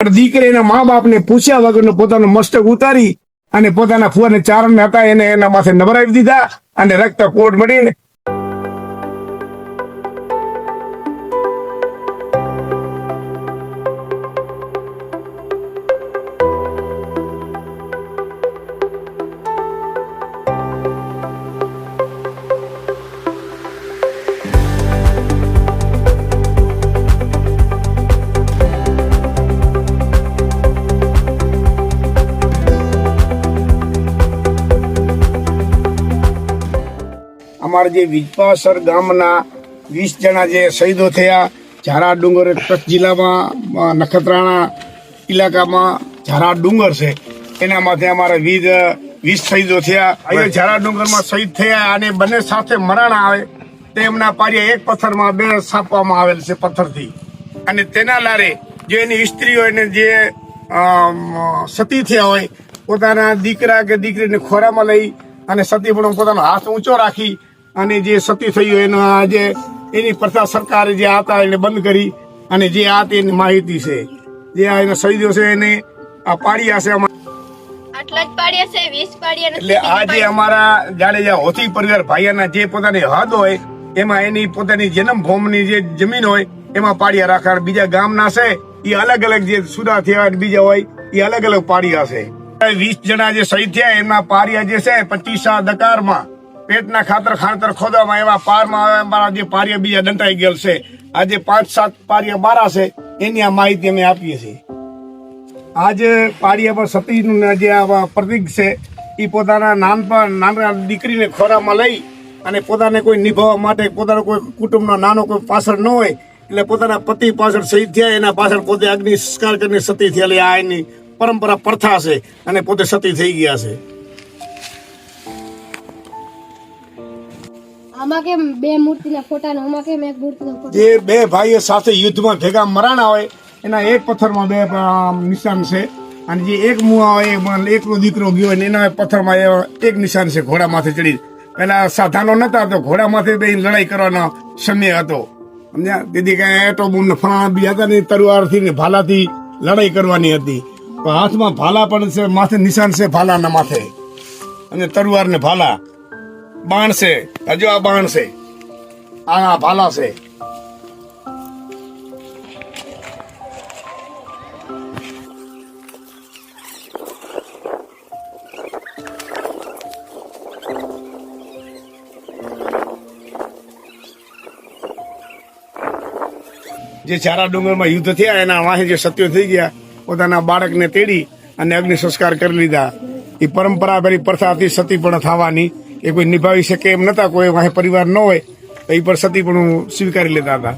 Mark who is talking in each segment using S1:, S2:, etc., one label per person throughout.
S1: દીકરી એના મા બાપને પૂછ્યા વગરનો પોતાનું મસ્તક ઉતારી અને પોતાના ફુવાને ચારણ હતા એને એના માથે નબરાવી દીધા અને રક્ત કોટ મળીને અમારા જે વિજપાસર ગામના વીસ જણા જે શહીદો થયા, ઝારા ડુંગર કચ્છ જિલ્લામાં, નખત્રાણા ઇલાકામાં ઝારા ડુંગર છે. એના માથે અમારા વીર વીસ શહીદો થયા. અહીંયા ઝારા ડુંગરમાં શહીદ થયા અને બંને સાથે મરણ આવે તેમના પારિયા એક પથ્થરમાં બે છાપવામાં આવેલ છે પથ્થરથી. અને તેના લારે જે એની સ્ત્રી હોય ને જે સતી થયા હોય, પોતાના દીકરા કે દીકરીને ખોરામાં લઈ અને સતીપણો પોતાનો હાથ ઊંચો રાખી અને જે સતી થયું એનો આજે એની પ્રથા સરકારે જે હતા એને બંધ કરી અને જે આ તેની માહિતી છે. જે આ એના શહીદો છે એને આ પાડ્યા છે એટલે આ જે અમારા જાડેજા હોથી પરિવાર ભાઈયાના જે પોતાની હદ હોય એમાં એની પોતાની જન્મભૂમિની જે જમીન હોય એમાં પાડિયા રાખવા બીજા ગામના છે એ અલગ અલગ જે સુદા થયા બીજા હોય એ અલગ અલગ પાડિયા છે. વીસ જણા જે શહીદ થયા એમના પાડિયા જે છે પચીસા દકારમાં પેટના ખાતર ખાતર ખોદવામાં એવા પારમાં અમારા જે પારિયા બીજા દંટાઈ ગયેલ છે. આજે પાંચ સાત પારિયા બારા છે, એની આ માહિતી અમે આપીએ છીએ. આજે પાડિયા પર સતીનું જે પ્રતીક છે એ પોતાના નાનપણ નાના દીકરીને ખોરામાં લઈ અને પોતાને કોઈ નિભાવવા માટે, પોતાનો કોઈ કુટુંબનો નાનો કોઈ પાછળ ન હોય, એટલે પોતાના પતિ પાછળ શહીદ થયા, એના પાછળ પોતે અગ્નિ સંસ્કાર કરીને સતી થયેલી આ એની પરંપરા પ્રથા છે અને પોતે સતી થઈ ગયા છે.
S2: આમાં બે મૂર્તિના ફોટા ને આમાં એક મૂર્તિનો
S1: જે બે ભાઈઓ સાથે યુદ્ધમાં ભેગા મરાણા હોય, એના એક પથ્થરમાં બે નિશાન છે. અને જે એક મુઆ એકનો દીકરો ગયો ને એના પથ્થરમાં એ એક નિશાન છે ઘોડા માથે ચડી. પેલા સાધનો નતા તો ઘોડા માથે લડાઈ કરવાનો સમય હતો. સમજ્યા? દીદી કઈ એટો બૂમ ફલાણા બી હતા ને તરવારથી ને ભાલાથી લડાઈ કરવાની હતી. હાથમાં ભાલા પણ છે, માથે નિશાન છે, ભાલાના માથે. અને તરવાર ને ભાલા. બાણ છે. હજુ આ બાણ છે. આ ભાલા છે. જે ચારા ડુંગરમાં યુદ્ધ થયા, એના વાહે જે સત્યો થઈ ગયા, પોતાના બાળકને તેડી અને અગ્નિ સંસ્કાર કરી લીધા. એ પરંપરા પ્રથાથી સતી પણ થવાની એ કોઈ નિભાવી શકે એમ નતા, કોઈ વાહે પરિવાર ન હોય, તો એ પણ સતી પણ સ્વીકારી લેતા હતા.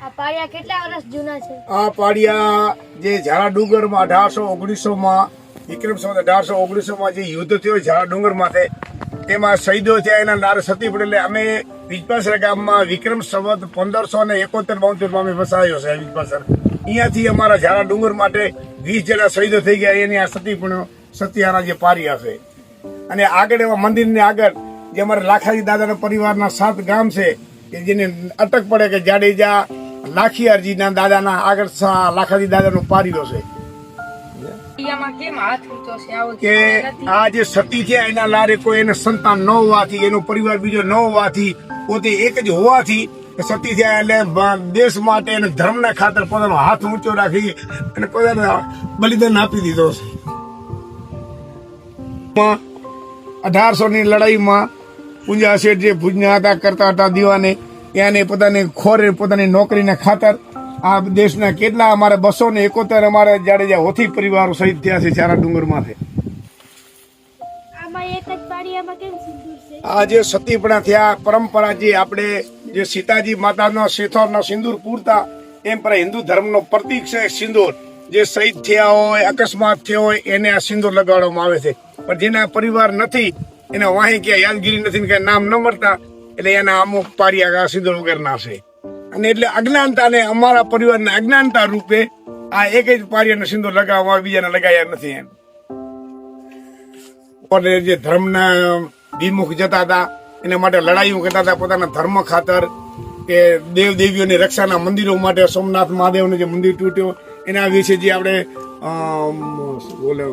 S2: આ પાડિયા
S1: જે ઝાડા ડુંગરમાં અઢારસો વિક્રમ સંવત અઢારસો ઓગણીસો જે યુદ્ધ થયો ઝાડા ડુંગર તેમાં શહીદો થયા, એના નારે સતી પડે અમે વિજપાસર ગામમાં વિક્રમ સંવત પંદરસો ને એકોતેર બોતેર અમે વસાયો છે વિજપાસર. અહીંયાથી અમારા ઝાડા ડુંગર માટે વીસ જણા શહીદો થઈ ગયા, એની આ સતી પણ સતિયાના જે પારિયા છે. અને આગળ એવા મંદિરની આગળ, જે અમારા લાખાજી દાદાના પરિવારના સાત ગામ છે, કે જેને અટક પડે કે જાડેજા લાખિયારજીના દાદાના આગળ લાખાજી દાદાનો પારીલો છે. કે આ જે સતી છે એના લારે કોઈ એને સંતાન ન હોવાથી એનો પરિવાર બીજો ન હોવાથી પોતે એક જ હોવાથી સતી થયા એટલે દેશ માટે અને ધર્મના ખાતર પોતાનો હાથ ઊંચો રાખી અને પોતાને બલિદાન આપી દીધો છે. અઢારસો ની લડાઈમાં પૂંજા શેઠ જે ભુજના હતા કરતા હતા દીવાને. એને પોતાની ખોરે પોતાની નોકરીના ખાતર. આ દેશના કેટલા અમારે બસો ને એકોતેર અમારે જાડેજા હોથી પરિવારો શહીદ થયા છે ચારા ડુંગરમાંથી. આ જે સતીપણા થયા પરંપરા જે આપણે જે સીતાજી માતાનો શેથોરનો સિંદૂર પૂરતા એમ પર હિન્દુ ધર્મનો પ્રતીક છે સિંદૂર. જે શહીદ થયા હોય અકસ્માત થયો હોય એને આ સિંદૂર લગાડવામાં આવે છે. પણ જેના પરિવાર નથી એના વાહી ક્યાં યાદગીરી નથી કે નામ ન મળતા એટલે એના અમુક પારિયા સિંદૂર વગરના છે અને એટલે અજ્ઞાનતાને અમારા પરિવારના અજ્ઞાનતા રૂપે આ એક જ પારિયાનો સિંદૂર લગાવવામાં લગાવવા બીજાને લગાવ્યા નથી એમ. અને જે ધર્મના વિમુખ જતા હતા એના માટે લડાઈઓ કરતા હતા પોતાના ધર્મ ખાતર કે દેવ દેવીઓની રક્ષાના મંદિરો માટે સોમનાથ મહાદેવનું જે મંદિર તૂટ્યું એના વિશે જે આપણે બોલે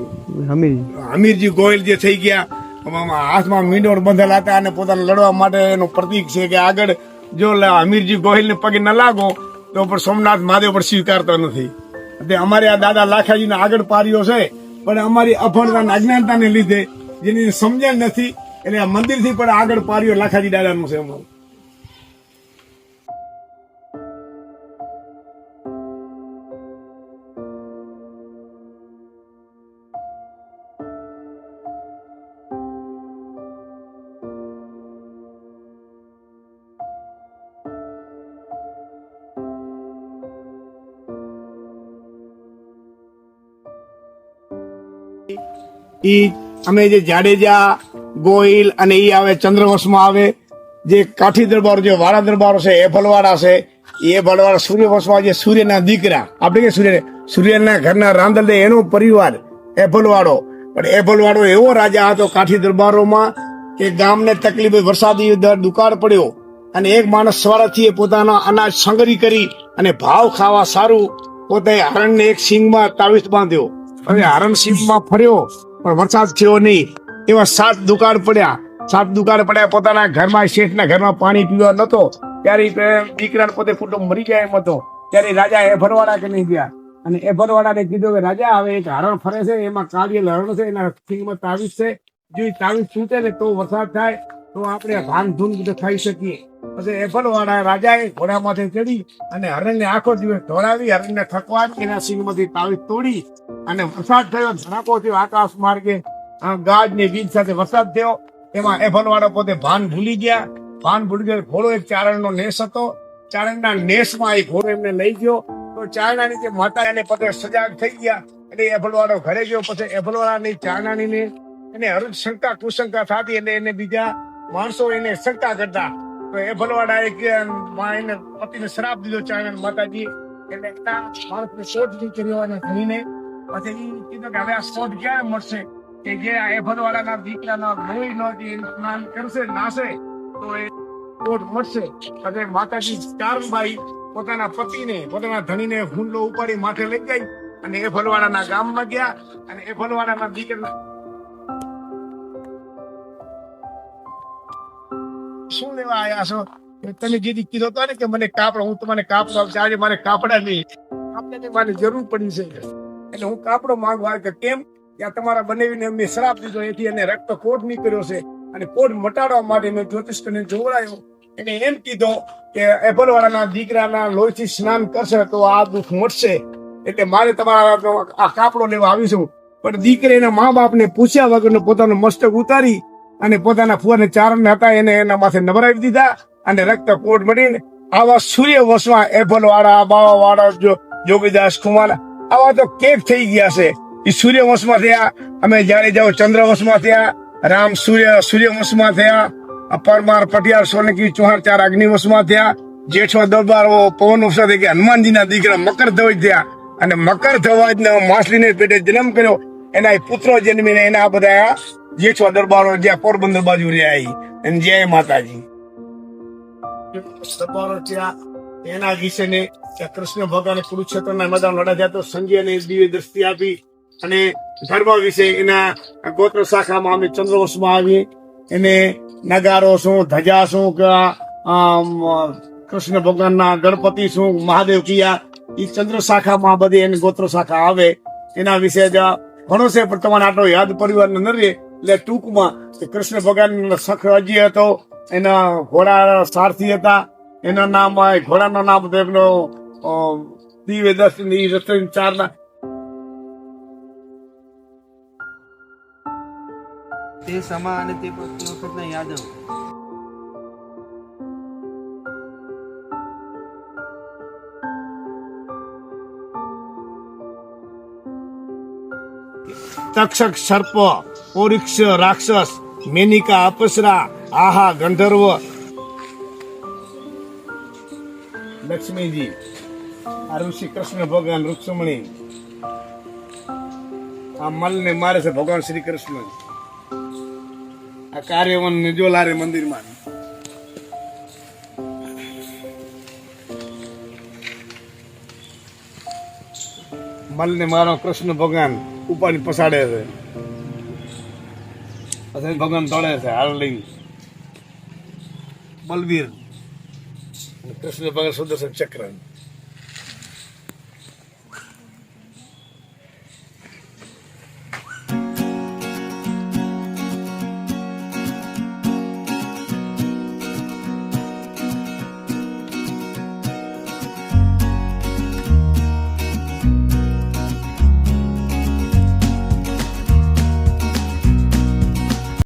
S1: હમીરજી ગોયલ જે થઈ ગયા હાથમાં મીંડોળ બંધેલા હતા અને પોતાને લડવા માટે એનું પ્રતીક છે કે આગળ જો હમીરજી ગોહિલને પગે ન લાગો, તો પણ સોમનાથ મહાદેવ પણ સ્વીકારતા નથી. એટલે અમારે આ દાદા લાખાજીના આગળ પાર્યો છે, પણ અમારી અફળતા અજ્ઞાનતાને લીધે જેની સમજણ નથી, એટલે આ મંદિરથી પણ આગળ પાર્યો લાખાજી દાદાનું છે અમારું. ઈ અમે જે જાડેજા, ગોહિલ અને ઈ આવે ચંદ્રવંશમાં આવે, જે કાઠી દરબારો, જે વાળા દરબારો છે, એ ભલવાડા છે એ ભલવાડા સૂર્યવંશમાં જે સૂર્યના દીકરા, આપણે કે સૂર્ય સૂર્યના ઘરના રાંદલ એનો પરિવાર, એ ભલવાડો. પણ એ ભલવાડો એવો રાજા હતો કાઠી દરબારોમાં કે ગામને તકલીફ, વરસાદી દુકાળ પડ્યો અને એક માણસ સવારથી એ પોતાનો અનાજ સંગ્રહ કરી અને ભાવ ખાવા સારું, પોતે હરણને એક સિંગમાં તાવીસ બાંધ્યો. હવે હરણ સિંગમાં ફર્યો, પણ વરસાદ થયો નહીં. એવા સાત દુકાળ પડ્યા. સાત દુકાળ પડ્યા, પોતાના ઘરમાં, શેઠના ઘરમાં પાણી પીવા નતો. ત્યારે દીકરા પોતે ફૂટો મરી જાય એમ હતો. ત્યારે રાજા એ ભરવાડા કે નહીં ગયા? અને એ ભરવાડાને કીધું કે, રાજા, હવે એક હરણ ફરે છે, એમાં કાવ્ય હરણ છે, એના સિંગમાં તાવીસ છે. જો તાવીસ છૂટે ને તો વરસાદ થાય, તો આપણે ભાન ધૂન બધું ખાઈ શકીએ. પછી એ ભરવાડા રાજાએ ઘોડામાંથી ચડી અને હરણને આખો દિવસ દોડાવી હરણને થકવાડી એના સિંગમાંથી તાવીસ તોડી અને વરસાદ થયો ધડાકો થયો આકાશ માર્ગે ગાજ ને વીજ સાથે વરસાદ થયો. એમાં એ વાળા પોતે ભાન ભૂલી ગયા. ભાન ભૂલી ગયા, ઘોડો એક ચારણનો નેસ હતો. ચારણના નેસમાં એ ઘોડો એમને લઈ ગયો. તો ચારણાની જે માતા એને પોતે સજાગ થઈ ગયા એટલે એફલ વાળો ઘરે ગયો. પછી એ ની ચારણાની ને એને હરણ શંકા કુશંકા થતી એટલે એને બીજા માણસો એને શંકા કરતા તો એ ભલવાડા કે માં એને પતિને શ્રાપ દીધો ચારણા માતાજી, એટલે એના માણસને શોધ નહીં કર્યો અને ધણીને. પછી એ કીધું કે હવે આ શોધ ક્યારે મળશે? કે જે આ એભરવાળાના દીકરાના લોહીનો જે સ્નાન કરશે, નાશે, તો એ શોધ મળશે. અને માતાજી ચારણબાઈ પોતાના પતિને, પોતાના ધણીને હુંડલો ઉપાડી માથે લઈ ગઈ અને એ ભલવાડાના ગામમાં ગયા અને એ ભલવાડાના દીકરા લેવા આવ્યા છો? તમે જે કીધો હતો ને કે મને કાપડ, હું તમને કાપડો આપશે. આજે મારે કાપડા નહીં. કાપડાની મારે જરૂર પડી છે. એટલે હું કાપડો માંગવા કે કેમ? કે તમારા બનાવીને મેં શ્રાપ દીધો. એથી એને રક્ત કોટ નીકળ્યો છે. અને કોટ મટાડવા માટે મેં જ્યોતિષ કરીને જોવડાયો. એને એમ કીધો કે એપલવાળાના દીકરાના લોહીથી સ્નાન કરશે તો આ દુઃખ મળશે એટલે મારે તમારા આ કાપડો લેવા આવીશું પણ દીકરી એના મા બાપને પૂછ્યા વગરનો પોતાનું મસ્તક ઉતારી અને પોતાના ફુવાને ચારણ હતા, એને એના માથે નબરાવી દીધા અને રક્ત કોટ મળીને આવા સૂર્ય વસમાં એફલ વાળા બાવા વાળા જોગીદાસ કુમાર આવા તો કેક થઈ ગયા છે. એ સૂર્ય વંશમાં થયા, અમે જાણી જાઓ, ચંદ્ર વંશમાં થયા, રામ સૂર્ય સૂર્ય વંશમાં થયા, પરમાર પટિયાર, સોલંકી ચૌહાણ, ચાર અગ્નિ વંશમાં થયા, જેઠો દરબારો, પવન વંશ થઈ ગયા હનુમાનજીના દીકરા મકર ધવજ થયા. અને મકર ધ્વજ માછલીને પેટે જન્મ કર્યો. એના પુત્રો જન્મીને એના બધા જેઠવા દરબારો જ્યાં પોરબંદર બાજુ રહ્યા. અને જય માતાજી. દરબારો ત્યાં એના વિશે ને કૃષ્ણ ભગવાન કુરુક્ષેત્રના મેદાન લડા થયા તો સંજયને દિવ્ય દ્રષ્ટિ આપી અને ધર્મ વિશે એના ગોત્ર શાખામાં અમે ચંદ્રવંશમાં આવીએ. એને નગારો શું, ધજા શું, કે કૃષ્ણ ભગવાનના ગણપતિ શું, મહાદેવ કિયા એ ચંદ્ર શાખામાં બધી એની ગોત્ર શાખા આવે. એના વિશે જ ઘણો છે પણ તમારે આટલો યાદ પરિવાર ન રહે. એટલે ટૂંકમાં કૃષ્ણ ભગવાન સખ અજી હતો, એના ઘોડા સારથી હતા, એના નામ ઘોડાનું નામ હતું, એમનો દિવ્ય દર્શન ઈ રસ્તે ચારના
S3: તે સમા અને તે વખતના યાદવ.
S1: તક્ષક સર્પ ઓરિક્ષ રાક્ષસ, મેનિકા અપસરા, આહા ગંધર્વ. લક્ષ્મીજી, આ ઋષિ કૃષ્ણ ભગવાન રુક્ષમણી. આ મલને મારે છે ભગવાન શ્રી કૃષ્ણ. આ કાર્યવન ને જો લારે મંદિરમાં. મલને મારો કૃષ્ણ ભગવાન. ઉપાડી પસાડે છે. પછી ભગવાન તળે છે હાર્લિંગ બલવીર. કૃષ્ણ ભગવાન સુદર્શન ચક્ર.